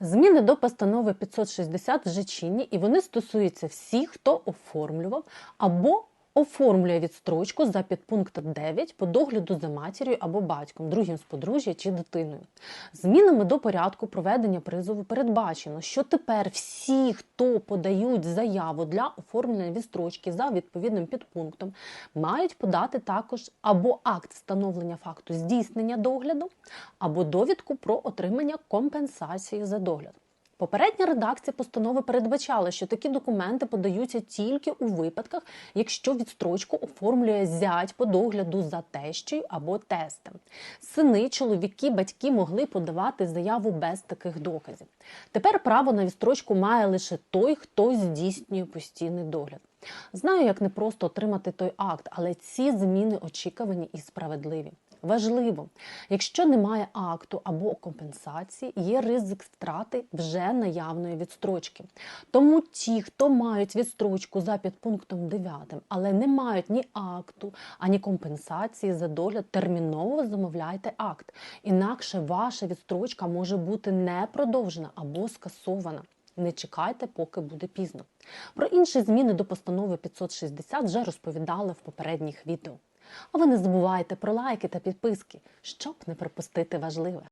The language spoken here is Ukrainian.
Зміни до постанови 560 вже чинні, і вони стосуються всіх, хто оформлював або оформлює відстрочку за підпунктом 9 по догляду за матір'ю або батьком, другим з подружжя чи дитиною. Змінами до порядку проведення призову передбачено, що тепер всі, хто подають заяву для оформлення відстрочки за відповідним підпунктом, мають подати також або акт встановлення факту здійснення догляду, або довідку про отримання компенсації за догляд. Попередня редакція постанови передбачала, що такі документи подаються тільки у випадках, якщо відстрочку оформлює зять по догляду за тещею або тестем. Сини, чоловіки, батьки могли подавати заяву без таких доказів. Тепер право на відстрочку має лише той, хто здійснює постійний догляд. Знаю, як непросто отримати той акт, але ці зміни очікувані і справедливі. Важливо, якщо немає акту або компенсації, є ризик втрати вже наявної відстрочки. Тому ті, хто мають відстрочку за підпунктом 9, але не мають ні акту, ані компенсації за догляд, терміново замовляйте акт. Інакше ваша відстрочка може бути не продовжена або скасована. Не чекайте, поки буде пізно. Про інші зміни до постанови 560 вже розповідали в попередніх відео. А ви не забувайте про лайки та підписки, щоб не пропустити важливе.